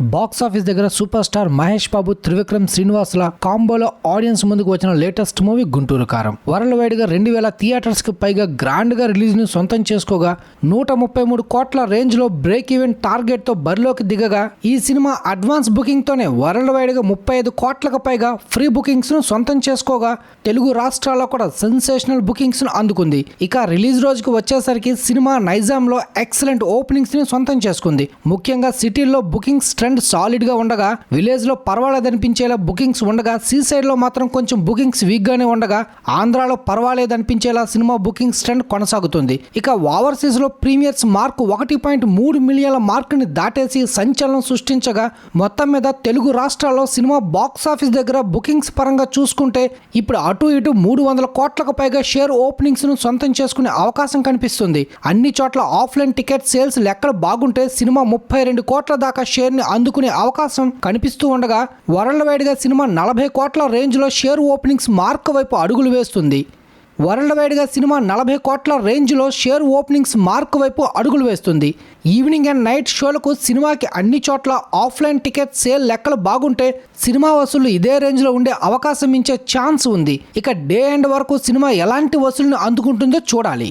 Box office దగ్గర super star Mahesh Babu Trivikram శ్రీనివాసుల కాంబోలో ఆడియన్స్ ముందుకు వచ్చిన లేటెస్ట్ మూవీ గుంటూరు కారం. వరల్డ్ వైడ్గా రెండు వేల థియేటర్స్కి పైగా గ్రాండ్గా రిలీజ్ను సొంతం చేసుకోగా నూట ముప్పై మూడు కోట్ల రేంజ్లో బ్రేక్ ఈవెన్ టార్గెట్తో బరిలోకి దిగగా ఈ సినిమా అడ్వాన్స్ బుకింగ్ తోనే వరల్డ్ వైడ్గా ముప్పై ఐదు కోట్లకు పైగా ఫ్రీ బుకింగ్స్ను సొంతం చేసుకోగా తెలుగు రాష్ట్రాల్లో కూడా సెన్సేషనల్ బుకింగ్స్ను అందుకుంది. ఇక రిలీజ్ రోజుకి వచ్చేసరికి సినిమా నైజాంలో ఎక్సలెంట్ ఓపెనింగ్స్ని సొంతం చేసుకుంది. ముఖ్యంగా సిటీల్లో బుకింగ్స్ ట్రెండ్ సాలిడ్గా ఉండగా విలేజ్లో పర్వాలేదనిపించేలా బుకింగ్స్ ఉండగా సైడ్లో మాత్రం కొంచెం బుకింగ్స్ వీక్ గానే ఉండగా ఆంధ్రాలో పర్వాలేదనిపించేలా సినిమా బుకింగ్స్ ట్రెండ్ కొనసాగుతుంది. ఇక ఓవర్సీస్లో ప్రీమియర్స్ మార్క్ ఒకటి పాయింట్ మూడు మిలియన్ల మార్క్ని దాటేసి సంచలనం సృష్టించగా మొత్తం మీద తెలుగు రాష్ట్రాల్లో సినిమా బాక్స్ ఆఫీస్ దగ్గర బుకింగ్స్ పరంగా చూసుకుంటే ఇప్పుడు అటు ఇటు మూడు వందల కోట్లకు పైగా షేర్ ఓపెనింగ్స్ను సొంతం చేసుకునే అవకాశం కనిపిస్తుంది. అన్ని చోట్ల ఆఫ్లైన్ టికెట్ సేల్స్ లెక్కలు బాగుంటే సినిమా ముప్పై రెండు కోట్ల దాకా షేర్ని అందుకునే అవకాశం కనిపిస్తూ ఉండగా వరల్డ్ వైడ్గా సినిమా నలభై కోట్ల రేంజ్లో షేర్ ఓపెనింగ్స్ మార్క్ వైపు అడుగులు వేస్తుంది. వరల్డ్ వైడ్గా సినిమా నలభై కోట్ల రేంజ్లో షేర్ ఓపెనింగ్స్ మార్క్ వైపు అడుగులు వేస్తుంది. ఈవినింగ్ అండ్ నైట్ షోలకు సినిమాకి అన్ని చోట్ల ఆఫ్లైన్ టికెట్ సేల్ లెక్కలు బాగుంటే సినిమా వసూళ్ళు ఇదే రేంజ్లో ఉండే అవకాశం ఇచ్చే ఛాన్స్ ఉంది. ఇక డే ఎండ్ వరకు సినిమా ఎలాంటి వసూలును అందుకుంటుందో చూడాలి.